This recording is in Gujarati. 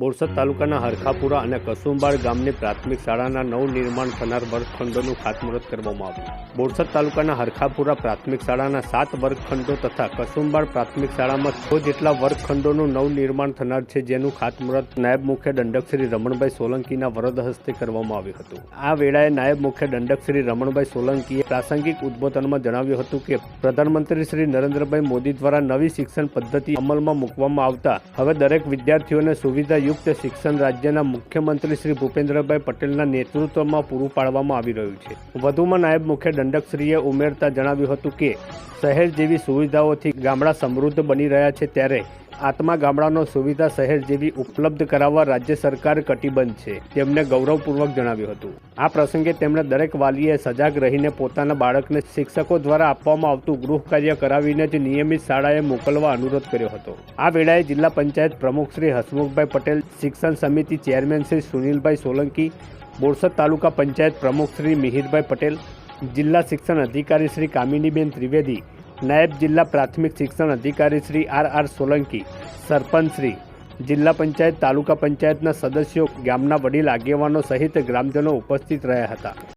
બોરસદ તાલુકાના હરખાપુરા અને કસુંબાળ ગામની પ્રાથમિક શાળાના નવનિર્માણ થનાર વર્ગખંડોનું ખાતમુહૂર્ત કરવામાં આવ્યું. બોરસદ તાલુકાના હરખાપુરા પ્રાથમિક શાળાના સાત વર્ગખંડો તથા કસુંબાળ પ્રાથમિક શાળામાં છ જેટલા વર્ગખંડોનું નવનિર્માણ થનાર છે જેનું ખાતમુહૂર્ત નાયબ મુખ્ય દંડક શ્રી રમણભાઈ સોલંકીના વરદ હસ્તે કરવામાં આવ્યું હતું. આ વેળાએ નાયબ મુખ્ય દંડક શ્રી રમણભાઈ સોલંકીએ પ્રાસંગિક ઉદ્બોધનમાં જણાવ્યું હતું કે, પ્રધાનમંત્રી શ્રી નરેન્દ્રભાઈ મોદી દ્વારા નવી શિક્ષણ પદ્ધતિ અમલમાં મૂકવામાં આવતા. હવે દરેક વિદ્યાર્થીઓને સુવિધાયુક્ત શિક્ષણ રાજ્યના મુખ્યમંત્રી શ્રી ભૂપેન્દ્રભાઈ પટેલના નેતૃત્વમાં પૂરું પાડવામાં આવી રહ્યું છે. વધુમાં નાયબ મુખ્ય દંડકશ્રીએ ઉમેરતા જણાવ્યું હતું કે, શહેર જેવી સુવિધાઓથી ગામડા સમૃદ્ધ બની રહ્યા છે ત્યારે આત્મા ગામડાનો સુવિધા શહેર જેવી ઉપલબ્ધ કરાવવા રાજ્ય સરકાર કટિબદ્ધ છે, તેમણે ગૌરવપૂર્વક જણાવ્યું હતું. આ પ્રસંગે તેમણે દરેક વાલીએ સજાગ રહીને પોતાના બાળકને શિક્ષકો દ્વારા આપવામાં આવતું ગૃહ કાર્ય કરાવીને જ નિયમિત શાળાએ મોકલવા અનુરોધ કર્યો હતો. આ વેળાએ જિલ્લા પંચાયત પ્રમુખ શ્રી હસમુખભાઈ પટેલ, શિક્ષણ સમિતિ ચેરમેન શ્રી સુનિલભાઈ સોલંકી, બોરસદ તાલુકા પંચાયત પ્રમુખ શ્રી મિહિરભાઈ પટેલ, જિલ્લા શિક્ષણ અધિકારી શ્રી કામિનીબેન ત્રિવેદી નાયબ જિલ્લા પ્રાથમિક શિક્ષણ અધિકારી શ્રી આર આર સોલંકી, સરપંચ શ્રી, જિલ્લા પંચાયત, તાલુકા પંચાયતના સદસ્યો, ગામના વડીલ, આગેવાનો સહિત ગ્રામજનો ઉપસ્થિત રહ્યા હતા.